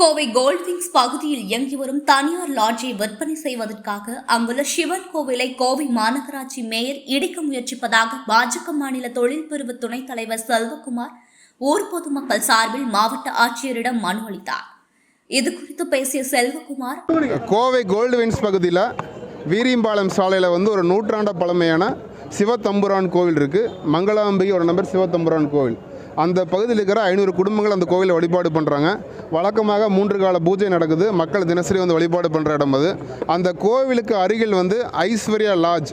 கோவை கோல்டிங்ஸ் பகுதியில் இயங்கி வரும் தனியார் லாட்ஜை விற்பனை செய்வதற்காக அங்குள்ள சிவன் கோவிலை கோவை மாநகராட்சி மேயர் இடிக்க முயற்சிப்பதாக பாஜக மாநில தொழில் பிரிவு துணைத் தலைவர் செல்வகுமார் ஊர் பொதுமக்கள் சார்பில் மாவட்ட ஆட்சியரிடம் மனு அளித்தார். இது குறித்து பேசிய செல்வகுமார் கோவை கோல்டு வின்ஸ் பகுதியில் வீரியம்பாளையம் சாலையில் வந்து ஒரு நூற்றாண்ட பழமையான சிவத்தம்புரான் கோவில் இருக்குது மங்களாம்பிகை நம்பர் சிவத்தம்புரான் கோவில். அந்த பகுதியில் இருக்கிற ஐநூறு குடும்பங்கள் அந்த கோவிலை வழிபாடு பண்ணுறாங்க வழக்கமாக மூன்று கால பூஜை நடக்குது. மக்கள் தினசரி வந்து வழிபாடு பண்ணுற இடம் அது. அந்த கோவிலுக்கு அருகில் வந்து ஐஸ்வர்யா லாட்ஜ்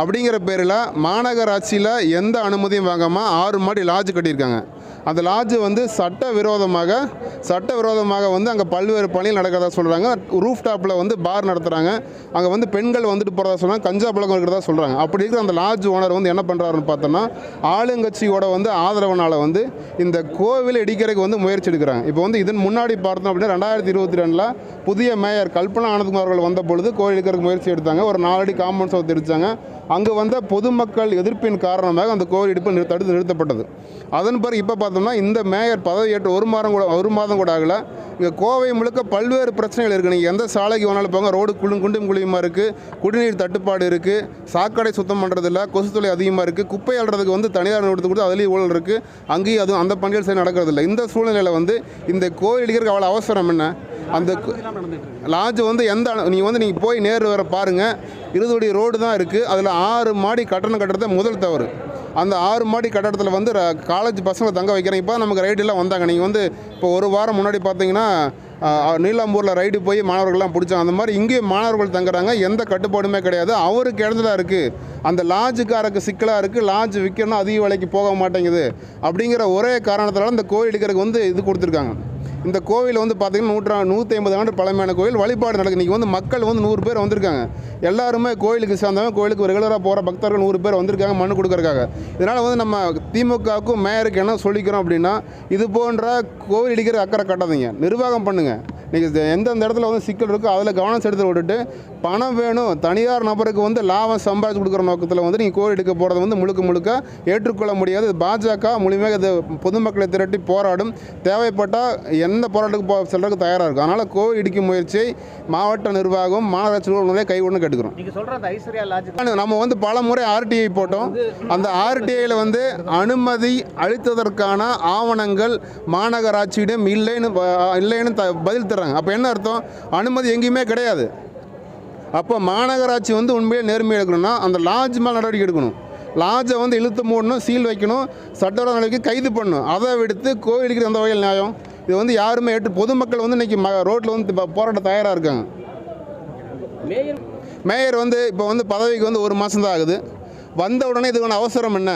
அப்படிங்கிற பேரில் மாநகராட்சியில் எந்த அனுமதியும் வாங்காமல் ஆறு மாடி லாட்ஜ் கட்டியிருக்காங்க. அந்த லாட்ஜு வந்து சட்ட விரோதமாக சட்ட விரோதமாக வந்து அங்கே பல்வேறு பணிகள் நடக்கிறதா சொல்கிறாங்க ரூஃப் டாப்பில் வந்து பார் நடத்துகிறாங்க அங்கே வந்து பெண்கள் வந்துட்டு போகிறதா சொல்கிறாங்க கஞ்சா பழக்கம் இருக்கிறதா சொல்கிறாங்க அப்படி இருக்கிற அந்த லாட்ஜ் ஓனர் வந்து என்ன பண்ணுறாருன்னு பார்த்தோன்னா ஆளுங்கட்சியோட வந்து ஆதரவனால் வந்து இந்த கோவில் இடிக்கிறதுக்கு வந்து முயற்சி எடுக்கிறாங்க. இப்போ வந்து இதன் முன்னாடி பார்த்தோம் அப்படின்னா ரெண்டாயிரத்தி இருபத்தி ரெண்டில் புதிய மேயர் கல்பனா ஆனந்த்குமார் அவர்கள் வந்த பொழுது கோவில் இடிக்கிறதுக்கு முயற்சி எடுத்தாங்க. ஒரு நாலடி காம்பவுண்ட் சவுத் தெரிச்சாங்க அங்கே வந்த பொதுமக்கள் எதிர்ப்பின் காரணமாக அந்த கோவில் இடுப்பு நிறு- தடுத்து நிறுத்தப்பட்டது. அதன் பிறகு இப்போ பார்த்தோம்னா இந்த மேயர் பதவியேற்று ஒரு மாதம் கூட ஒரு மாதம் கூட ஆகலை. இங்கே கோவை முழுக்க பல்வேறு பிரச்சனைகள் இருக்குது நீங்கள் எந்த சாலைக்கு வேணாலும் போங்க. ரோடு குழு குண்டும் குழியுமா இருக்குது குடிநீர் தட்டுப்பாடு இருக்குது சாக்கடை சுத்தம் பண்ணுறதில்ல கொசுத்தொலை அதிகமாக இருக்குது குப்பை அள்ளுறதுக்கு வந்து தனியார் நிறுவனத்தை கொடுத்து அதுலேயும் ஊழல் இருக்குது அங்கேயும் அதுவும் அந்த பணிகள் சரி நடக்கிறதில்ல. இந்த சூழ்நிலையில் வந்து இந்த கோவில் இடிக்கிறதுக்கு அவ்வளோ அவசரம் என்ன? அந்த லாட்ஜ் வந்து எந்த நீங்கள் வந்து நீங்கள் போய் நேரு வர பாருங்கள் இருபது ரோடு தான் இருக்குது அதில் ஆறு மாடி கட்டணம் கட்டுறது முதல் தவறு. அந்த ஆறு மாடி கட்டடத்தில் வந்து ர- காலேஜ் பசங்களை தங்க வைக்கிறேன். இப்போ நமக்கு ரைடெல்லாம் வந்தாங்க. நீங்கள் வந்து இப்போ ஒரு வாரம் முன்னாடி பார்த்தீங்கன்னா நீலாம்பூரில் ரைடு போய் மாணவர்கள்லாம் பிடிச்சாங்க. அந்த மாதிரி இங்கேயும் மாணவர்கள் தங்குறாங்க. எந்த கட்டுப்பாடுமே கிடையாது. அவருக்கு இடத்துல இருக்குது அந்த லாட்ஜுக்காரருக்கு சிக்கலாக இருக்குது லாட்ஜ் விற்கணும் அதிக விலைக்கு போக மாட்டேங்குது. அப்படிங்கிற ஒரே காரணத்தினால இந்த கோயில் எடுக்கிறதுக்கு வந்து இது கொடுத்துருக்காங்க. இந்த கோவில் வந்து பார்த்தீங்கன்னா நூற்றா நூற்றி ஐம்பது ஆண்டு பழமையான கோவில். வழிபாடு நடக்குது. இன்றைக்கி வந்து மக்கள் வந்து நூறு பேர் வந்திருக்காங்க. எல்லாருமே கோயிலுக்கு சேர்ந்தவங்க கோயிலுக்கு ரெகுலராக போகிற பக்தர்கள் நூறு பேர் வந்திருக்காங்க மனு கொடுக்குறக்காக இதனால் வந்து நம்ம திமுகவுக்கும் மேயருக்கு என்ன சொல்லிக்கிறோம் அப்படின்னா இது போன்ற கோவில் இடிக்கிற அக்கறை கட்டாதீங்க. நிர்வாகம் பண்ணுங்கள் நீங்கள் எந்தெந்த இடத்துல வந்து சிக்கல் இருக்கோ அதில் கவனம் செலுத்த விட்டுட்டு பணம் வேணும் தனியார் நபருக்கு வந்து லாபம் சம்பாதிச்சு கொடுக்குற நோக்கத்தில் வந்து நீங்கள் கோவில் எடுக்க போகிறத வந்து முழுக்க முழுக்க ஏற்றுக்கொள்ள முடியாது. பாஜக முழுமையாக இது பொதுமக்களை திரட்டி போராடும். தேவைப்பட்டால் எந்த போராட்டத்துக்கு போ செல்றதுக்கு தயாராக இருக்கும். அதனால் கோவில் இடிக்கும் முயற்சியை மாவட்ட நிர்வாகம் மாநகராட்சி நிலையை கைவிடணும் கேட்டுக்கிறோம் நம்ம வந்து பல முறை ஆர்டிஐ போட்டோம். அந்த ஆர்டிஐயில் வந்து அனுமதி அளித்ததற்கான ஆவணங்கள் மாநகராட்சியிடம் இல்லைன்னு இல்லைன்னு பதில் தர்றாங்க அப்போ என்ன அர்த்தம்? அனுமதி எங்கேயுமே கிடையாது. அப்போ மாநகராட்சி வந்து உண்மையிலே நேர்மையாக எடுக்கணும்னா அந்த லாட்ஜ் மேலே நடவடிக்கை எடுக்கணும். லாட்ஜை வந்து இழுத்து மூடணும் சீல் வைக்கணும் சட்டவிரோத நடவடிக்கை கைது பண்ணணும். அதை விடுத்து கோவிலுக்கு அந்த வகையில் நியாயம்? இது வந்து யாருமே ஏற்று பொதுமக்கள் வந்து இன்றைக்கி ம ரோட்டில் வந்து இப்போ போராட்ட தயாராக இருக்காங்க. மேயர் மேயர் வந்து இப்போ வந்து பதவிக்கு வந்து ஒரு மாதம் தான் ஆகுது. வந்த உடனே இதுக்கான அவசரம் என்ன?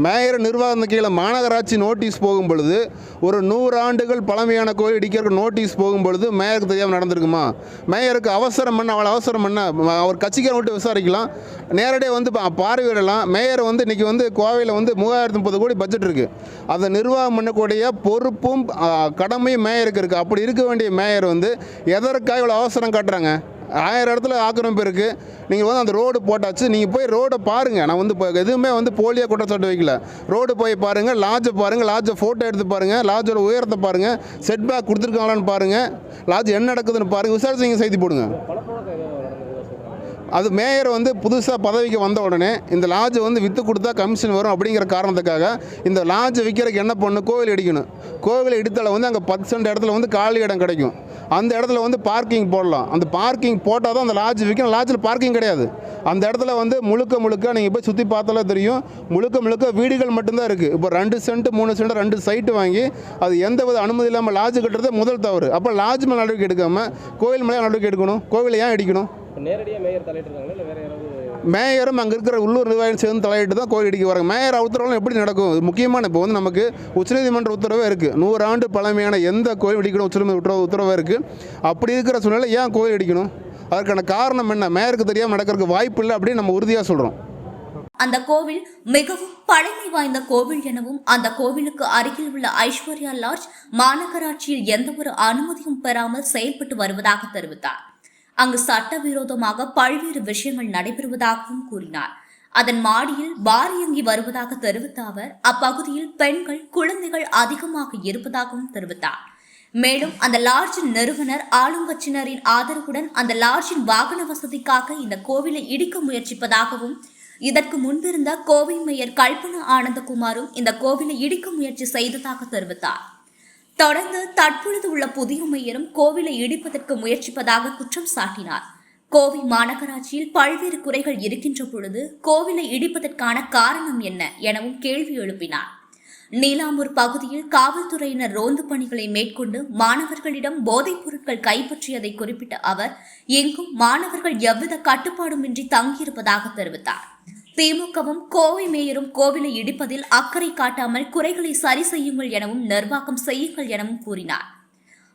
மேயர் நிர்வாகம் கீழே மாநகராட்சி நோட்டீஸ் போகும் பொழுது ஒரு நூறு ஆண்டுகள் பழமையான கோயில் இடிக்கிறதுக்கு நோட்டீஸ் போகும் பொழுது மேயருக்கு தெரியாமல் நடந்திருக்குமா? மேயருக்கு அவசரம் பண்ண அவளை அவசரம் பண்ண அவர் கட்சிக்கார விட்டு விசாரிக்கலாம். நேரடியாக வந்து பா- பார்வையிடலாம். மேயர் வந்து இன்றைக்கி வந்து கோவையில் வந்து மூவாயிரத்து முப்பது கோடி பட்ஜெட் இருக்குது அந்த நிர்வாகம் பண்ணக்கூடிய பொறுப்பும் கடமையும் மேயருக்கு இருக்குது அப்படி இருக்க வேண்டிய மேயர் வந்து எதற்காக இவ்வளோ அவசரம் காட்டுறாங்க? ஆயிரம் இடத்துல ஆக்கிரமிப்பு இருக்குது நீங்கள் வந்து அந்த ரோடு போட்டாச்சு நீங்கள் போய் ரோடை பாருங்கள் நான் வந்து இப்போ எதுவுமே வந்து போலியாக குற்றச்சாட்டு வைக்கல. ரோடு போய் பாருங்கள் லாட்ஜை பாருங்கள் லாட்ஜை ஃபோட்டோ எடுத்து பாருங்கள் லாட்ஜோட உயரத்தை பாருங்கள் செட் பேக் கொடுத்துருக்காங்களான்னு பாருங்கள் லாட்ஜ் என்ன நடக்குதுன்னு பாருங்கள் விசாரிச்சு நீங்கள் செய்தி போடுங்க. அது மேயர் வந்து புதுசாக பதவிக்கு வந்த உடனே இந்த லாட்ஜை வந்து விற்று கொடுத்தா கமிஷன் வரும் அப்படிங்கிற காரணத்துக்காக இந்த லாட்ஜ் விற்கிறதுக்கு என்ன பண்ணணும்? கோவில் இடிக்கணும். கோவில் இடித்தால வந்து அங்கே பத்து சென்ட் இடத்துல வந்து காலி இடம் கிடைக்கும். அந்த இடத்துல வந்து பார்க்கிங் போடலாம். அந்த பார்க்கிங் போட்டால் தான் அந்த லாட்ஜ் விற்கும் லாட்ஜில் பார்க்கிங் கிடையாது. அந்த இடத்துல வந்து முழுக்க முழுக்க நீங்கள் போய் சுற்றி பார்த்தாலே தெரியும். முழுக்க முழுக்க வீடுகள் மட்டும்தான் இருக்குது இப்போ ரெண்டு சென்ட் மூணு சென்ட் ரெண்டு சைட்டு வாங்கி அது எந்த வித அனுமதி இல்லாமல் லாட்ஜ் கட்டுறது முதல் தவறு. அப்போ லாட்ஜ் மேலே நடவடிக்கை எடுக்காமல் கோவில் மேலே நடவடிக்கை எடுக்கணும்? கோவிலை ஏன் அடிக்கணும் நேரடியாக மேயர் தலையிட்டு இருக்காங்களா இல்லை வேறு யாராவது மேயரும் அங்கே இருக்கிற உள்ளூர் நிர்வாகம் சேர்ந்து தலையிட்டு தான் கோயில் வராங்க. மேயர் உத்தரவுலாம் எப்படி நடக்கும்? இது முக்கியமான இப்போ வந்து நமக்கு உச்சநீதிமன்ற உத்தரவே இருக்குது நூறு ஆண்டு பழமையான எந்த கோயில் இடிக்கணும்? உச்சநீதிமன்ற உத்தரவு இருக்குது அப்படி இருக்கிற சூழ்நிலை ஏன் கோயில் இடிக்கணும்? அதற்கான காரணம் என்ன? மேயருக்கு தெரியாமல் நடக்கிறதுக்கு வாய்ப்பு இல்லை அப்படின்னு நம்ம உறுதியாக சொல்கிறோம் அந்த கோவில் மிகவும் பழமை வாய்ந்த கோவில் எனவும் அந்த கோவிலுக்கு அருகில் உள்ள ஐஸ்வர்யா லாட்ஜ் மாநகராட்சியில் எந்தவொரு அனுமதியும் பெறாமல் செயல்பட்டு வருவதாக தெரிவித்தார். அங்கு சட்டவிரோதமாக பல்வேறு விஷயங்கள் நடைபெறுவதாகவும் கூறினார். அதன் மாடியில் பார் இயங்கி வருவதாக தெரிவித்த அவர் அப்பகுதியில் பெண்கள் குழந்தைகள் அதிகமாக இருப்பதாகவும் தெரிவித்தார். மேலும் அந்த லாட்ஜின் நிறுவனர் ஆளுங்கட்சியினரின் ஆதரவுடன் அந்த லாட்ஜின் வாகன வசதிக்காக இந்த கோவிலை இடிக்க முயற்சிப்பதாகவும் இதற்கு முன்பிருந்த கோவை மேயர் கல்பனா ஆனந்தகுமாரும் இந்த கோவிலை இடிக்க முயற்சி செய்ததாக தெரிவித்தார். தொடர்ந்து தற்பொழுது உள்ள புதிய மேயரும் கோவிலை இடிப்பதற்கு முயற்சிப்பதாக குற்றம் சாட்டினார். கோவை மாநகராட்சியில் பல்வேறு குறைகள் இருக்கின்ற பொழுது கோவிலை இடிப்பதற்கான காரணம் என்ன எனவும் கேள்வி எழுப்பினார். நீலாம்பூர் பகுதியில் காவல்துறையினர் ரோந்து பணிகளை மேற்கொண்டு மாணவர்களிடம் போதைப் பொருட்கள் கைப்பற்றியதை குறிப்பிட்ட அவர் எங்கும் மாணவர்கள் எவ்வித கட்டுப்பாடுமின்றி தங்கியிருப்பதாக தெரிவித்தார். திமுகவும் கோவை மேயரும் கோவிலை இடிப்பதில் அக்கறை காட்டாமல் குறைகளை சரி செய்யுங்கள் எனவும் நிர்வாகம் செய்யுங்கள் எனவும் கூறினார்.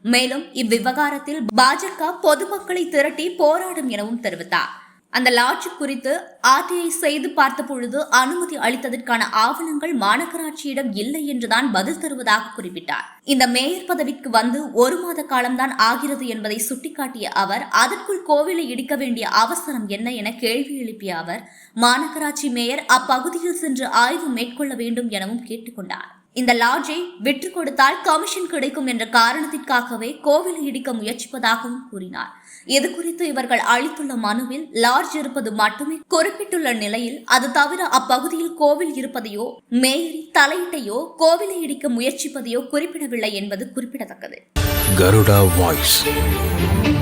மேலும் இவ்விவகாரத்தில் பாஜக பொதுமக்களை திரட்டி போராடும் எனவும் தெரிவித்தார். அந்த லாட்ஜ் குறித்து ஆர்டிஐ செய்து பார்த்த பொழுது அனுமதி அளித்ததற்கான ஆவணங்கள் மாநகராட்சியிடம் இல்லை என்றுதான் பதில் தருவதாக குறிப்பிட்டார். இந்த மேயர் பதவிக்கு வந்து ஒரு மாத காலம்தான் ஆகிறது என்பதை சுட்டிக்காட்டிய அவர் அதற்குள் கோவிலை இடிக்க வேண்டிய அவசரம் என்ன என கேள்வி எழுப்பிய அவர் மாநகராட்சி மேயர் அப்பகுதியில் சென்று ஆய்வு மேற்கொள்ள வேண்டும் எனவும் கேட்டுக்கொண்டார். இந்த லாட்ஜை விற்று கொடுத்தால் கமிஷன் கிடைக்கும் என்ற காரணத்திற்காகவே கோவிலை இடிக்க முயற்சிப்பதாகவும் கூறினார். இது குறித்து இவர்கள் அளித்துள்ள மனுவில் லார்ஜ் இருப்பது மட்டுமே குறிப்பிட்டுள்ள நிலையில் அது தவிர அப்பகுதியில் கோவில் இருப்பதையோ மேயரி தலையிட்டையோ கோவிலை இடிக்க முயற்சிப்பதையோ குறிப்பிடவில்லை என்பது குறிப்பிடத்தக்கது. கருடா வாய்ஸ்.